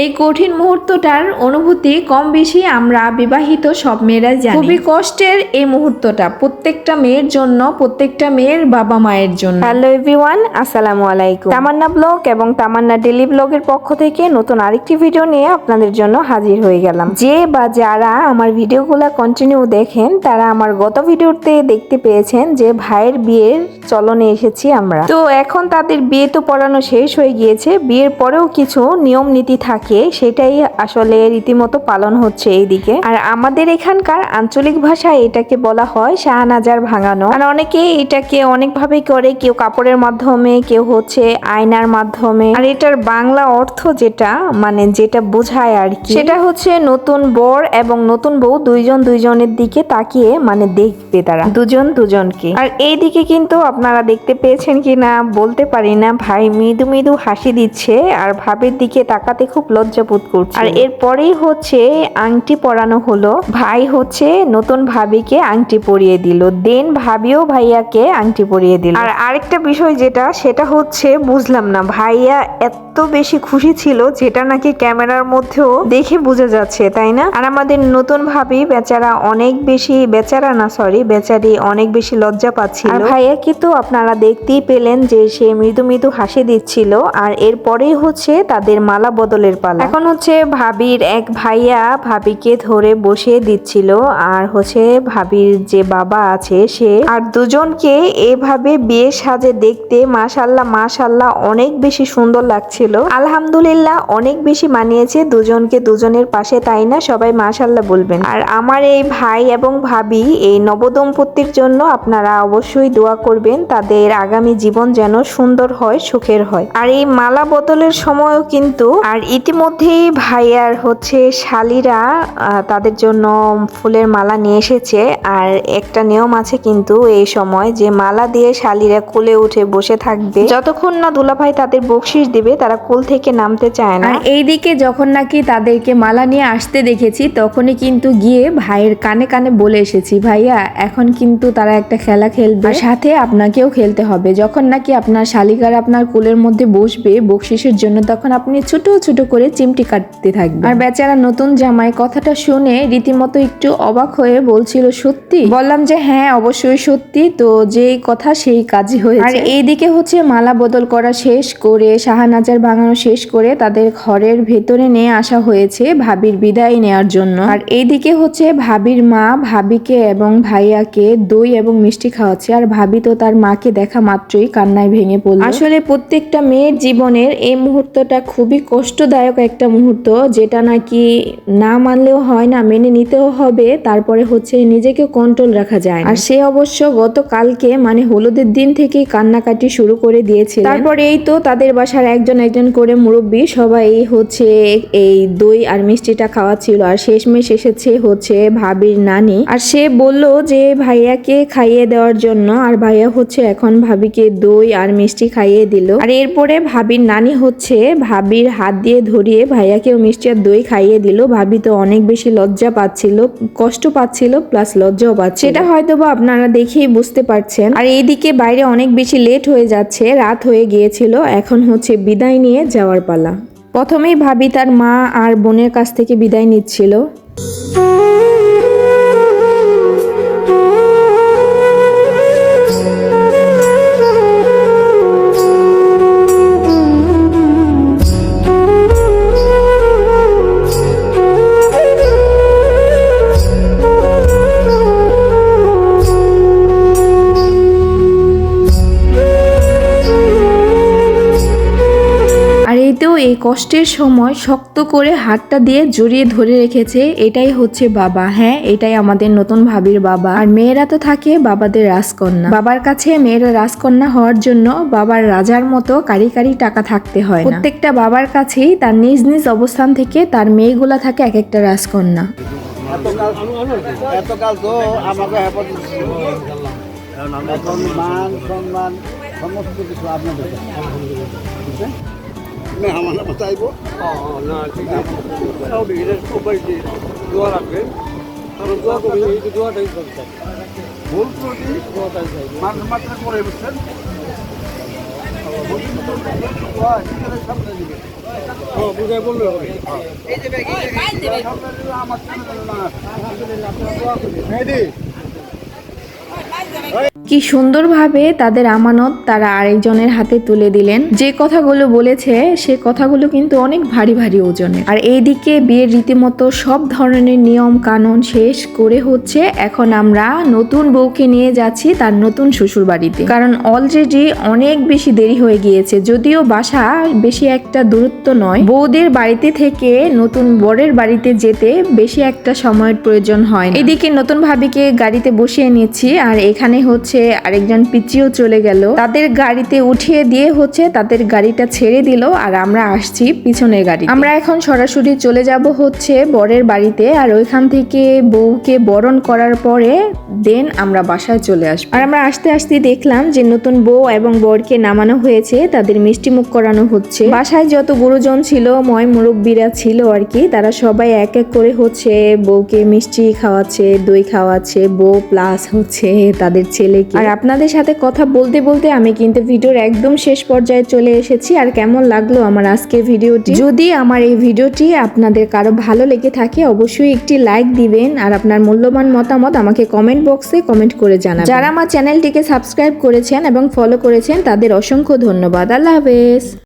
এই কঠিন মুহূর্তটার অনুভূতি কম বেশি আমরা বিবাহিত সব মেয়েরাই জানি। খুবই কষ্টের এই মুহূর্তটা, প্রত্যেকটা মেয়ের জন্য, প্রত্যেকটা মেয়ের বাবা মায়ের জন্য। হ্যালো এভরিওয়ান আসসালামু আলাইকুম। তামান্না ব্লগ এবং তামান্না ডেলি ব্লগের পক্ষ থেকে নতুন আরেকটি ভিডিও নিয়ে আপনাদের জন্য হাজির হয়ে গেলাম। যে বা যারা আমার ভিডিওগুলো কন্টিনিউ দেখেন, তারা আমার গত ভিডিওতে দেখতে পেয়েছেন যে ভাইয়ের বিয়ের চলনে এসেছি আমরা। তো এখন তাদের বিয়ে তো পড়ানো শেষ হয়ে গিয়েছে, বিয়ের পরেও কিছু নিয়ম নীতি থাকে। সেটাই আসলে রীতিমতো পালন হচ্ছে এইদিকে। আর আমাদের এখানকার আঞ্চলিক ভাষায় এটাকে বলা হয় শাহনাজার ভাঙানো। আর অনেকে এটাকে অনেকভাবে করে, কেউ কাপড়ের মাধ্যমে, কেউ হচ্ছে আয়নার মাধ্যমে। আর এটার বাংলা অর্থ যেটা মানে যেটা বোঝায় আর কি, সেটা হচ্ছে নতুন বর এবং নতুন বউ দুইজন দুইজনের দিকে তাকিয়ে মানে দেখবে তারা, দুজন দুজনকে। আর এই দিকে কিন্তু আপনারা দেখতে পেয়েছেন কি না বলতে পারি না, ভাই মৃদু মৃদু হাসি দিচ্ছে, আর ভাবের দিকে তাকাতে খুব লজ্জা বোধ করছে। আর এরপরেই হচ্ছে আংটি পরানো হলো। ভাই হচ্ছে নতুন ভাবিকে আংটি পরিয়ে দিল। দেন ভাবিও ভাইয়াকে আংটি পরিয়ে দিল। আর আরেকটা বিষয় যেটা সেটা হচ্ছে বুঝলাম না ভাইয়া এত বেশি খুশি ছিল যেটা নাকি ক্যামেরার মধ্যেও দেখে বোঝা যাচ্ছে তাই না? আর আমাদের নতুন ভাবি বেচারা অনেক বেশি বেচারা না সরি বেচারি অনেক বেশি লজ্জা পাচ্ছিল। আর ভাইয়া কিন্তু আপনারা দেখতেই পেলেন যে সে মৃদু মৃদু হাসি দিচ্ছিল। আর এরপরেই হচ্ছে তাদের মালা বদলের পালা। এখন হচ্ছে ভাবির এক ভাইয়া ভাবিকে ধরে বসিয়ে দিচ্ছিল, আর হচ্ছে ভাবির যে বাবা আছে সে, আর দুজনকে এভাবে বিয়ে সাজে দেখতে মাশাল্লাহ মাশাল্লাহ অনেক বেশি সুন্দর লাগছিল। আলহামদুলিল্লাহ অনেক বেশি মানিয়েছে দুজনকে দুজনের পাশে, তাই না? সবাই মাশাল্লাহ বলবেন। আর আমার এই ভাই এবং ভাবি এই নবদম্পতির জন্য আপনারা অবশ্যই দোয়া করবেন, তাদের আগামী জীবন যেন সুন্দর হয়, সুখের হয়। আর এই মালা বদলের সময়ও কিন্তু, আর ইতিমধ্যেই ভাইয়ার হচ্ছে শালিরা তাদের জন্য ফুলের মালা নিয়ে এসেছে। আর একটা নিয়ম আছে কিন্তু এই সময় যে মালা দিয়ে শালিরা কোলে উঠে বসে থাকবে। যতক্ষণ না দুলাভাই তাদের বকশিস দিবে তারা কোল থেকে নামতে চায় না। এইদিকে যখন নাকি তাদেরকে মালা নিয়ে আসতে দেখেছি তখনই কিন্তু গিয়ে ভাইয়ের কানে কানে বলে এসেছি ভাইয়া এখন কিন্তু তারা একটা খেলা খেলবে। সাথে আপনাকেও খেলতে হবে। যখন নাকি আপনার শালিকার আপনার কোলের মধ্যে বসবে বকশিসের জন্য তখন আপনি ছোট ছোট করে চিমটি কাটতে থাকবেন আর বেচারা নতুন জামাই কথাটা শুনে রীতিমতো একটু অবাক হয়ে বলছিল সত্যি? বললাম যে হ্যাঁ অবশ্যই সত্যি। তো যেই কথা সেই কাজই হয়েছে। আর এইদিকে হচ্ছে মালা বদল করা শেষ করে শাহানাজার ভাঙানো শেষ করে তাদের ঘরের ভেতরে নিয়ে আসা হয়েছে ভাবির বিদায় নেওয়ার জন্য। আর এইদিকে হচ্ছে ভাবির মা ভাবিকে এবং ভাইয়াকে দই এবং মিষ্টি খাওয়াচ্ছে। আর ভাবি তো তার মাকে দেখা মাত্রই কান্নায় ভেঙে পড়ল। আসলে প্রত্যেকটা মেয়ের জীবনের এই মুহূর্তটা খুবই কষ্টদায়ক। একটা মুহূর্ত, যেটা নাকি না মানলেও হয় না, মেনে নিতেও হবে, তারপরে হচ্ছে নিজেকে কন্ট্রোল রাখা যায়। আর সে অবশ্য গতকালকে মানে হলুদের দিন থেকে কান্নাকাটি শুরু করে দিয়েছে তারপরে এই তো তাদের বাসার একজন একজন করে মুরব্বী, সবাই হচ্ছে এই দই আর মিষ্টিটা খাওয়াচ্ছিল। আর শেষমেশ এসেছে হচ্ছে ভাবির নানি। আর সে বলল যে, ভাইয়াকে খাইয়ে দেওয়ার জন্য। আর ভাইয়া হচ্ছে এখন ভাবিকে দই আর মিষ্টি খাইয়ে দিল। আর এরপরে ভাবির নানি হচ্ছে ভাবির হাত দিয়ে ধরিয়ে ভাইয়াকেও মিষ্টি আর দই খাইয়ে দিল। ভাবি তো অনেক বেশি লজ্জা পাচ্ছিল কষ্ট পাচ্ছিল প্লাস লজ্জাও পাচ্ছে এটা হয়তো বা আপনারা দেখেই বুঝতে পারছেন। আর এইদিকে বাইরে অনেক বেশি লেট হয়ে যাচ্ছে রাত হয়ে গিয়েছিল এখন হচ্ছে বিদায় নিয়ে যাওয়ার পালা। প্রথমেই ভাবি তার মা আর বোনের কাছ থেকে বিদায় নিচ্ছিল। কষ্টের সময় শক্ত করে হাতটা দিয়ে জড়িয়ে ধরে রেখেছে, এটাই হচ্ছে বাবা। হ্যাঁ এটাই আমাদের নতুন ভাবির বাবা। আর মেয়েরা তো থাকে বাবাদের রাজকন্যা। বাবার কাছে মেয়েরা রাজকন্যা হওয়ার জন্য বাবার রাজার মতো কারি কারি টাকা থাকতে হয় প্রত্যেকটা বাবার কাছেই তার নিজ নিজ অবস্থান থেকে তার মেয়েগুলা থাকে এক একটা রাজকন্যা সমস্ত কিছু আপনাদের আমার নামে চাইব না ঠিক আছে। কি দোয়া রাখবেন কারণ দোয়া করি এই যে দোয়াটাই দরকার ভুল ত্রুটি দোয়াটাই চাই মাত্র মাত্র করে বুঝছেন হ্যাঁ বুঝাই বললে হবে আমার কি সুন্দরভাবে তাদের আমানত তারা আরেকজনের হাতে তুলে দিলেন। যে কথাগুলো বলেছে, সে কথাগুলো কিন্তু অনেক ভারী ভারী ওজনে আর এইদিকে বিয়ের রীতিমতো সব ধরনের নিয়ম কানুন শেষ করে হচ্ছে এখন আমরা নতুন বউকে নিয়ে যাচ্ছি তার নতুন শ্বশুর বাড়িতে কারণ অলরেডি অনেক বেশি দেরি হয়ে গিয়েছে, যদিও বাসা বেশি একটা দূরত্ব নয়। বউদের বাড়িতে থেকে নতুন বরের বাড়িতে যেতে বেশি একটা সময়ের প্রয়োজন হয় এদিকে নতুন ভাবিকে গাড়িতে বসিয়ে নিচ্ছি। আর এখানে হচ্ছে আরেকজন পিচিও চলে গেল। তাদের গাড়িতে উঠিয়ে দিয়ে হচ্ছে তাদের গাড়িটা ছেড়ে দিল আর আমরা আসছি পিছনের গাড়ি আমরা এখন সরাসরি চলে যাব হচ্ছে বরের বাড়িতে আর ওইখান থেকে বউকে বরণ করার পরে দেন আমরা বাসায় চলে আসব। আর আমরা আসতে আসতে দেখলাম যে নতুন বউ এবং বরকে নামানো হয়েছে, তাদের মিষ্টি মুখ করানো হচ্ছে। বাসায় যত গুরুজন ছিল, ময় মুরব্বীরা ছিল আর কি, তারা সবাই এক এক করে হচ্ছে বউকে মিষ্টি খাওয়াচ্ছে, দই খাওয়াচ্ছে, বউ প্লাস হচ্ছে। তাদের ছেলেকে। আর আপনাদের সাথে কথা বলতে বলতে আমি কিন্তু ভিডিওর একদম শেষ পর্যায়ে চলে এসেছি। আর কেমন লাগল আমার আজকের ভিডিওটি? যদি আমার এই ভিডিওটি আপনাদের কারও ভালো লেগে থাকে অবশ্যই একটি লাইক দিবেন। আর আপনার মূল্যবান মতামত আমাকে কমেন্ট বক্সে কমেন্ট করে জানান যারা আমার চ্যানেলটিকে সাবস্ক্রাইব করেছেন এবং ফলো করেছেন তাদের অসংখ্য ধন্যবাদ। আল্লাহ হাফেজ।